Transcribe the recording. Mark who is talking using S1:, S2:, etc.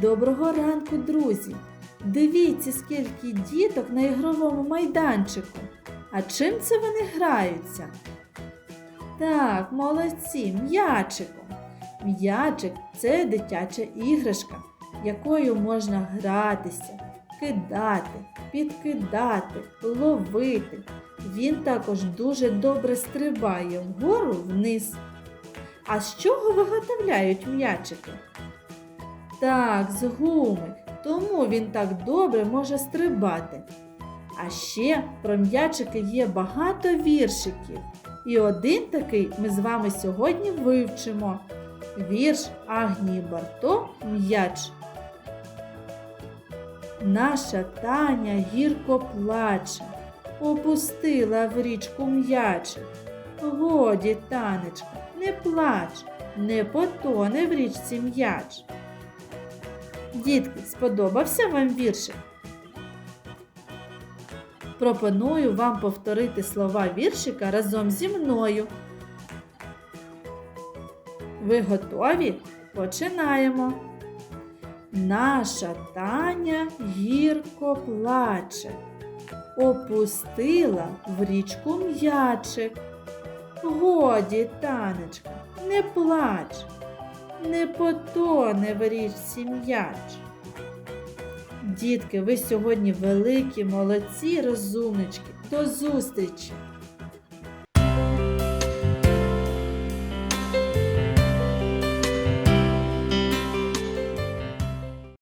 S1: Доброго ранку, друзі! Дивіться, скільки діток на ігровому майданчику. А чим це вони граються? Так, молодці, м'ячиком. М'ячик це дитяча іграшка, якою можна гратися, кидати, підкидати, ловити. Він також дуже добре стрибає вгору вниз. А з чого виготовляють м'ячики? Так, з гуми. Тому він так добре може стрибати. А ще про м'ячики є багато віршиків. І один такий ми з вами сьогодні вивчимо. Вірш Агнії Барто М'яч. Наша Таня гірко плаче, опустила в річку м'ячик. Годі, танечка, не плач, не потоне в річці м'яч. Дітки, сподобався вам віршик? Пропоную вам повторити слова віршика разом зі мною. Ви готові? Починаємо. Наша Таня гірко плаче, опустила в річку м'ячик. Годі, танечка, не плач, не потоне в річці м'яч. Дітки, ви сьогодні великі, молодці, розумнички. До зустрічі!